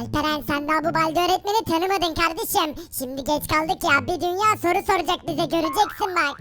Alperen sen daha bu balde öğretmeni tanımadın kardeşim. Şimdi geç kaldık ya bir dünya soru soracak bize göreceksin bak.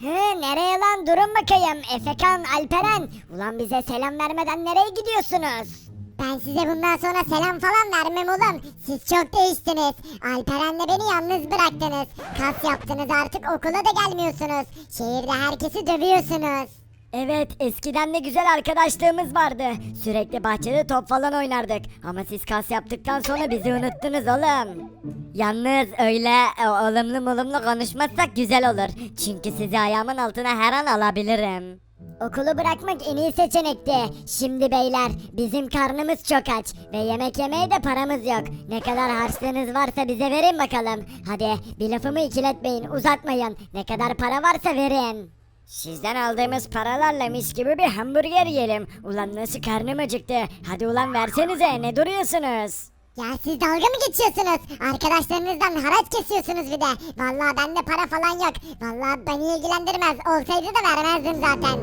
He nereye lan durun bakayım Efekan Alperen Ulan bize selam vermeden nereye gidiyorsunuz? Ben size bundan sonra selam falan vermem oğlum. Siz çok değiştiniz. Alperen'le beni yalnız bıraktınız. Kas yaptınız artık okula da gelmiyorsunuz. Şehirde herkesi dövüyorsunuz. Evet eskiden de güzel arkadaşlığımız vardı. Sürekli bahçede top falan oynardık. Ama siz kas yaptıktan sonra bizi unuttunuz oğlum. Yalnız öyle e, olumlu mulumlu konuşmazsak güzel olur. Çünkü sizi ayağımın altına her an alabilirim. Okulu bırakmak en iyi seçenekti. Şimdi beyler bizim karnımız çok aç ve yemek yemeye de paramız yok. Ne kadar harçlığınız varsa bize verin bakalım. Hadi bir lafımı ikiletmeyin uzatmayın. Ne kadar para varsa verin. Sizden aldığımız paralarla mis gibi bir hamburger yiyelim. Ulan nasıl karnım acıktı. Hadi ulan versenize ne duruyorsunuz? Ya siz dalga mı geçiyorsunuz? Arkadaşlarınızdan haraç kesiyorsunuz bir de. Vallahi bende para falan yok. Vallahi beni ilgilendirmez. Olsaydı da vermezdim zaten.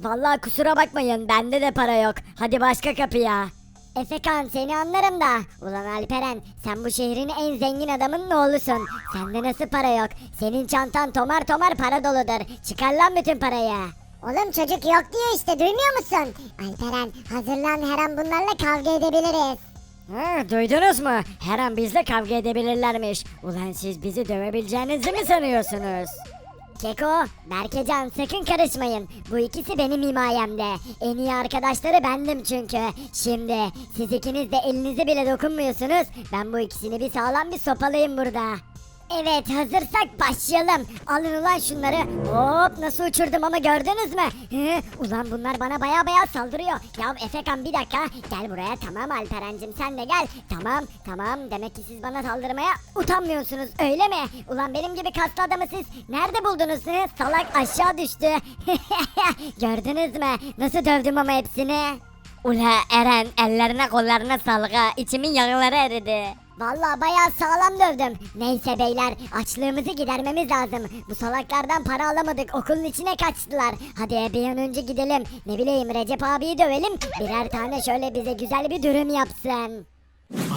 Vallahi kusura bakmayın bende de para yok. Hadi başka kapıya. Efekan seni anlarım da. Ulan Alperen sen bu şehrin en zengin adamının oğlusun. Sende nasıl para yok? Senin çantan tomar tomar para doludur. Çıkar lan bütün parayı. Oğlum çocuk yok diyor işte duymuyor musun? Alperen hazırlan her an bunlarla kavga edebiliriz. Ha, duydunuz mu? Her an bizle kavga edebilirlermiş. Ulan siz bizi dövebileceğinizi mi sanıyorsunuz? Keko, Berkecan sakın karışmayın. Bu ikisi benim himayemde. En iyi arkadaşları bendim çünkü. Şimdi siz ikiniz de elinize bile dokunmuyorsunuz. Ben bu ikisini bir sağlam bir sopalayayım burada. Evet hazırsak başlayalım. Alın ulan şunları. Hop nasıl uçurdum ama gördünüz mü? Hı, ulan bunlar bana baya baya saldırıyor. Ya Efekan bir dakika gel buraya tamam Alperen'cim sen de gel. Tamam tamam demek ki siz bana saldırmaya utanmıyorsunuz öyle mi? Ulan benim gibi kaslı adamı siz nerede buldunuz? Hı? Salak aşağı düştü. gördünüz mü? Nasıl dövdüm ama hepsini? Ula Eren ellerine kollarına salga içimin yağları eridi. Vallahi bayağı sağlam dövdüm. Neyse beyler açlığımızı gidermemiz lazım. Bu salaklardan para alamadık okulun içine kaçtılar. Hadi bir an önce gidelim. Ne bileyim Recep abiyi dövelim. Birer tane şöyle bize güzel bir dürüm yapsın.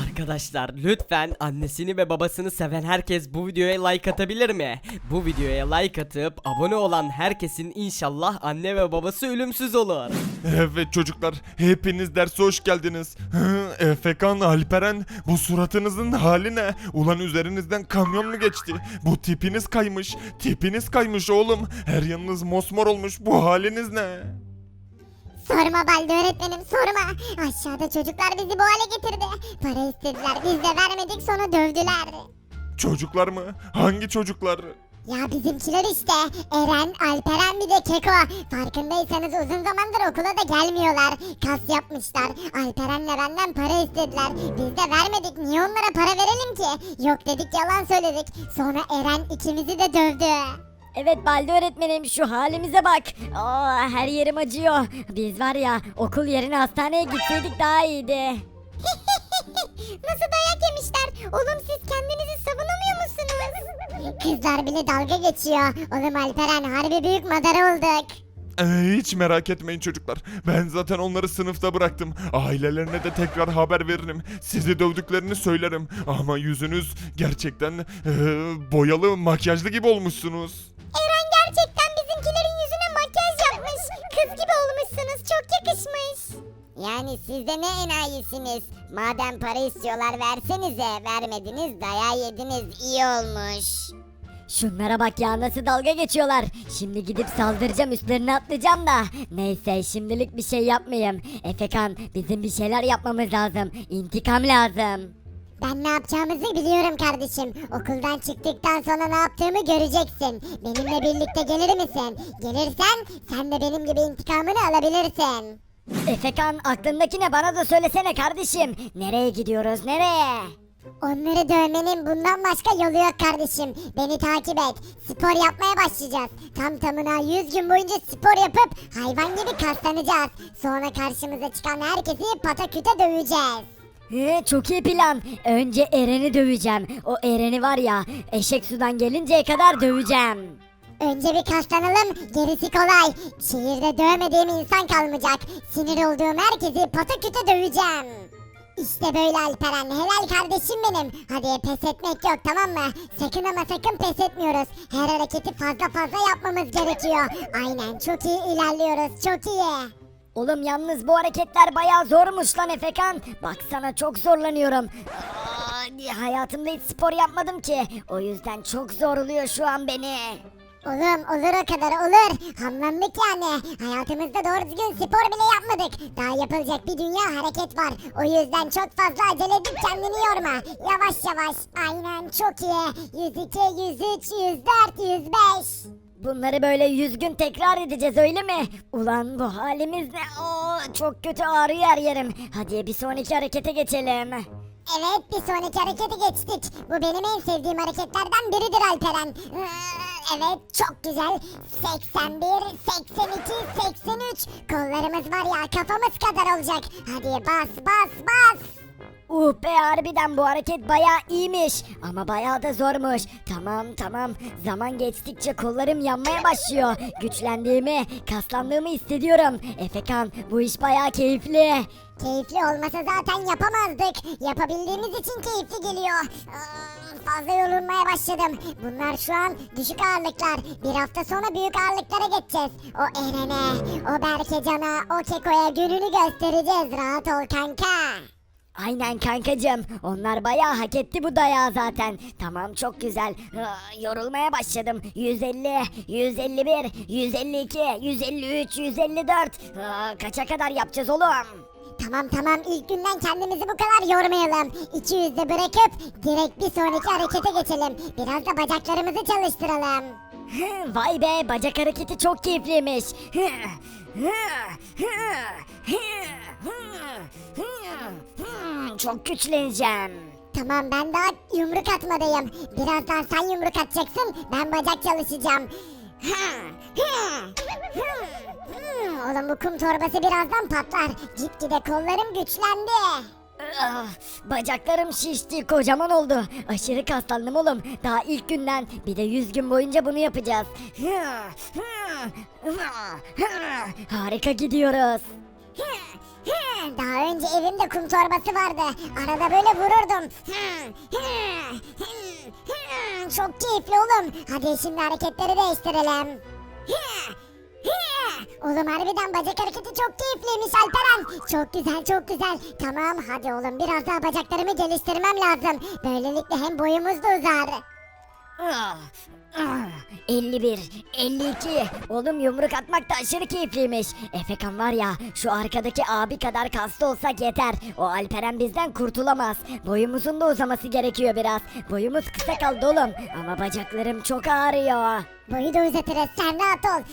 Arkadaşlar lütfen annesini ve babasını seven herkes bu videoya like atabilir mi? Bu videoya like atıp abone olan herkesin inşallah anne ve babası ölümsüz olur. Evet çocuklar hepiniz derse hoş geldiniz. Efekan, Alperen bu suratınızın hali ne? Ulan üzerinizden kamyon mu geçti? Bu tipiniz kaymış. Tipiniz kaymış oğlum. Her yanınız mosmor olmuş. Bu haliniz ne? Sorma Balde öğretmenim sorma. Aşağıda çocuklar bizi bu hale getirdi. Para istediler biz de vermedik sonra dövdüler. Çocuklar mı? Hangi çocuklar? Ya bizimkiler işte. Eren, Alperen bir de Keko. Farkındaysanız uzun zamandır okula da gelmiyorlar. Kas yapmışlar. Alperen'le benden para istediler. Biz de vermedik. Niye onlara para verelim ki? Yok dedik yalan söyledik. Sonra Eren ikimizi de dövdü. Evet Balde öğretmenim şu halimize bak. Aa, her yerim acıyor. Biz var ya okul yerine hastaneye gitseydik daha iyiydi. Nasıl dayak yemişler? Oğlum siz kendinizi savunamıyor musunuz? Kızlar bile dalga geçiyor. Oğlum Alperen harbi büyük madara olduk. Ee, hiç merak etmeyin çocuklar. Ben zaten onları sınıfta bıraktım. Ailelerine de tekrar haber veririm. Sizi dövdüklerini söylerim. Ama yüzünüz gerçekten ee, boyalı, makyajlı gibi olmuşsunuz. Yani siz de ne enayisiniz? Madem para istiyorlar versenize. Vermediniz dayağı yediniz. iyi olmuş. Şunlara bak ya nasıl dalga geçiyorlar. Şimdi gidip saldıracağım üstlerine atlayacağım da. Neyse şimdilik bir şey yapmayayım. Efekan bizim bir şeyler yapmamız lazım. İntikam lazım. Ben ne yapacağımızı biliyorum kardeşim. Okuldan çıktıktan sonra ne yaptığımı göreceksin. Benimle birlikte gelir misin? Gelirsen sen de benim gibi intikamını alabilirsin. Efekan aklındaki ne bana da söylesene kardeşim. Nereye gidiyoruz nereye? Onları dövmenin bundan başka yolu yok kardeşim. Beni takip et. Spor yapmaya başlayacağız. Tam tamına 100 gün boyunca spor yapıp hayvan gibi kaslanacağız. Sonra karşımıza çıkan herkesi pataküte döveceğiz. He, çok iyi plan. Önce Eren'i döveceğim. O Eren'i var ya eşek sudan gelinceye kadar döveceğim. Önce bir kaslanalım, gerisi kolay. Şehirde dövmediğim insan kalmayacak. Sinir olduğum herkesi pataküte döveceğim. İşte böyle Alperen. Helal kardeşim benim. Hadi pes etmek yok tamam mı? Sakın ama sakın pes etmiyoruz. Her hareketi fazla fazla yapmamız gerekiyor. Aynen çok iyi ilerliyoruz. Çok iyi. Oğlum yalnız bu hareketler bayağı zormuş lan Efekan. Baksana çok zorlanıyorum. Aa, hayatımda hiç spor yapmadım ki. O yüzden çok zorluyor şu an beni. Oğlum olur o kadar olur. Hamlandık yani. Hayatımızda doğru düzgün spor bile yapmadık. Daha yapılacak bir dünya hareket var. O yüzden çok fazla acele edip kendini yorma. Yavaş yavaş. Aynen çok iyi. 102, 103, 104, 105. Bunları böyle yüz gün tekrar edeceğiz öyle mi? Ulan bu halimiz ne? Oo, çok kötü ağrıyor her yerim. Hadi bir sonraki harekete geçelim. Evet bir sonraki harekete geçtik. Bu benim en sevdiğim hareketlerden biridir Alperen. Evet çok güzel. 81, 82, 83. Kollarımız var ya kafamız kadar olacak. Hadi bas bas bas. Uh be harbiden bu hareket bayağı iyiymiş. Ama bayağı da zormuş. Tamam tamam. Zaman geçtikçe kollarım yanmaya başlıyor. Güçlendiğimi, kaslandığımı hissediyorum. Efekan bu iş bayağı keyifli. Keyifli olmasa zaten yapamazdık. Yapabildiğimiz için keyifli geliyor. Aa, Fazla yorulmaya başladım. Bunlar şu an düşük ağırlıklar. Bir hafta sonra büyük ağırlıklara geçeceğiz. O Eren'e, o Berkecan'a, o Keko'ya gününü göstereceğiz. Rahat ol kanka. Aynen kankacığım. Onlar bayağı hak etti bu dayağı zaten. Tamam çok güzel. Yorulmaya başladım. 150, 151, 152, 153, 154. Aa, kaça kadar yapacağız oğlum? Tamam tamam ilk günden kendimizi bu kadar yormayalım. 200'de bırakıp direkt bir sonraki harekete geçelim. Biraz da bacaklarımızı çalıştıralım. Vay be bacak hareketi çok keyifliymiş. Çok güçleneceğim. Tamam ben daha yumruk atmadayım. Birazdan sen yumruk atacaksın ben bacak çalışacağım. Oğlum bu kum torbası birazdan patlar. Gitgide kollarım güçlendi. Ah, Bacaklarım şişti kocaman oldu. Aşırı kaslandım oğlum. Daha ilk günden bir de 100 gün boyunca bunu yapacağız. Harika gidiyoruz. Daha önce evimde kum torbası vardı. Arada böyle vururdum. Çok keyifli oğlum. Hadi şimdi hareketleri değiştirelim. Oğlum harbiden bacak hareketi çok keyifliymiş Alperen. Çok güzel çok güzel. Tamam hadi oğlum biraz daha bacaklarımı geliştirmem lazım. Böylelikle hem boyumuz da uzar. Ah, ah, 51, 52. Oğlum yumruk atmak da aşırı keyifliymiş. Efekan var ya şu arkadaki abi kadar kaslı olsak yeter. O Alperen bizden kurtulamaz. Boyumuzun da uzaması gerekiyor biraz. Boyumuz kısa kaldı oğlum. Ama bacaklarım çok ağrıyor. Boyu da uzatırız sen rahat ol.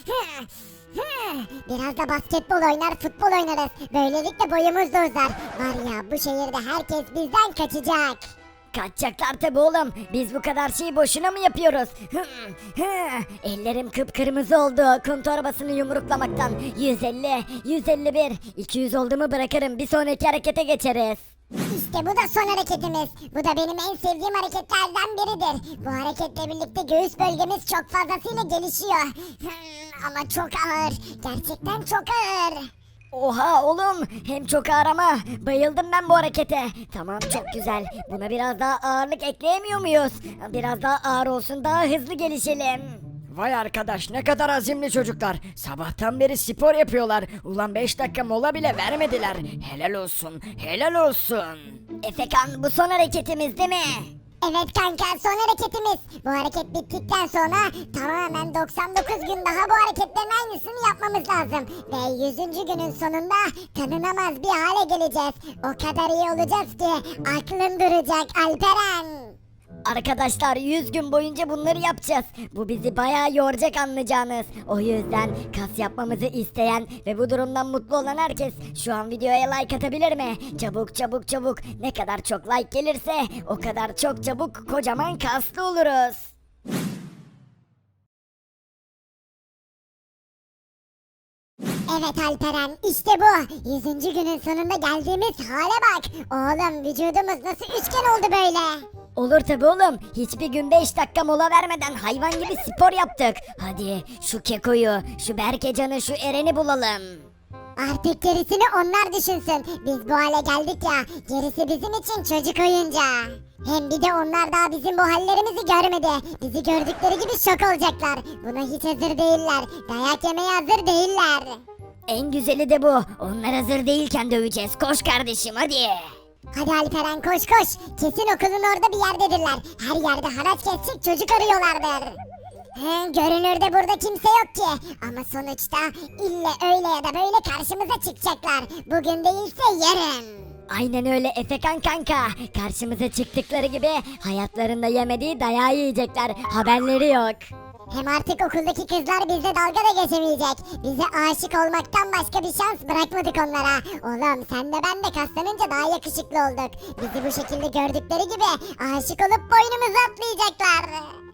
Biraz da basketbol oynar futbol oynarız. Böylelikle boyumuz da uzar. Var ya bu şehirde herkes bizden kaçacak. Kaçacaklar tabi oğlum. Biz bu kadar şeyi boşuna mı yapıyoruz? Ellerim kıpkırmızı oldu kum torbasını yumruklamaktan. 150, 151, 200 oldu bırakırım. Bir sonraki harekete geçeriz. İşte bu da son hareketimiz. Bu da benim en sevdiğim hareketlerden biridir. Bu hareketle birlikte göğüs bölgemiz çok fazlasıyla gelişiyor. Ama çok ağır. Gerçekten çok ağır. Oha oğlum hem çok ağır ama bayıldım ben bu harekete. Tamam çok güzel. Buna biraz daha ağırlık ekleyemiyor muyuz? Biraz daha ağır olsun daha hızlı gelişelim. Vay arkadaş ne kadar azimli çocuklar. Sabahtan beri spor yapıyorlar. Ulan 5 dakika mola bile vermediler. Helal olsun, helal olsun. Efekan bu son hareketimiz değil mi? Evet kanka son hareketimiz. Bu hareket bittikten sonra tamamen 99 gün daha bu hareketlerin aynısını yapmamız lazım. Ve 100. günün sonunda tanınamaz bir hale geleceğiz. O kadar iyi olacağız ki aklın duracak Alperen. Arkadaşlar 100 gün boyunca bunları yapacağız. Bu bizi bayağı yoracak anlayacağınız. O yüzden kas yapmamızı isteyen ve bu durumdan mutlu olan herkes şu an videoya like atabilir mi? Çabuk çabuk çabuk. Ne kadar çok like gelirse o kadar çok çabuk kocaman kaslı oluruz. Evet Alperen işte bu. 100. günün sonunda geldiğimiz hale bak. Oğlum vücudumuz nasıl üçgen oldu böyle. Olur tabi oğlum. Hiçbir gün 5 dakika mola vermeden hayvan gibi spor yaptık. Hadi şu Keko'yu, şu Berkecan'ı, şu Eren'i bulalım. Artık gerisini onlar düşünsün. Biz bu hale geldik ya. Gerisi bizim için çocuk oyuncağı. Hem bir de onlar daha bizim bu hallerimizi görmedi. Bizi gördükleri gibi şok olacaklar. Buna hiç hazır değiller. Dayak yemeye hazır değiller. En güzeli de bu. Onlar hazır değilken döveceğiz. Koş kardeşim hadi. Hadi Alperen koş koş. Kesin okulun orada bir yerdedirler. Her yerde haraç kesecek çocuk arıyorlardır. He, görünürde burada kimse yok ki. Ama sonuçta ille öyle ya da böyle karşımıza çıkacaklar. Bugün değilse yarın. Aynen öyle Efekan kanka. Karşımıza çıktıkları gibi hayatlarında yemediği dayağı yiyecekler. Haberleri yok. Hem artık okuldaki kızlar bizle dalga da geçemeyecek. Bize aşık olmaktan başka bir şans bırakmadık onlara. Oğlum sen de ben de kaslanınca daha yakışıklı olduk. Bizi bu şekilde gördükleri gibi aşık olup boynumuzu atlayacaklar.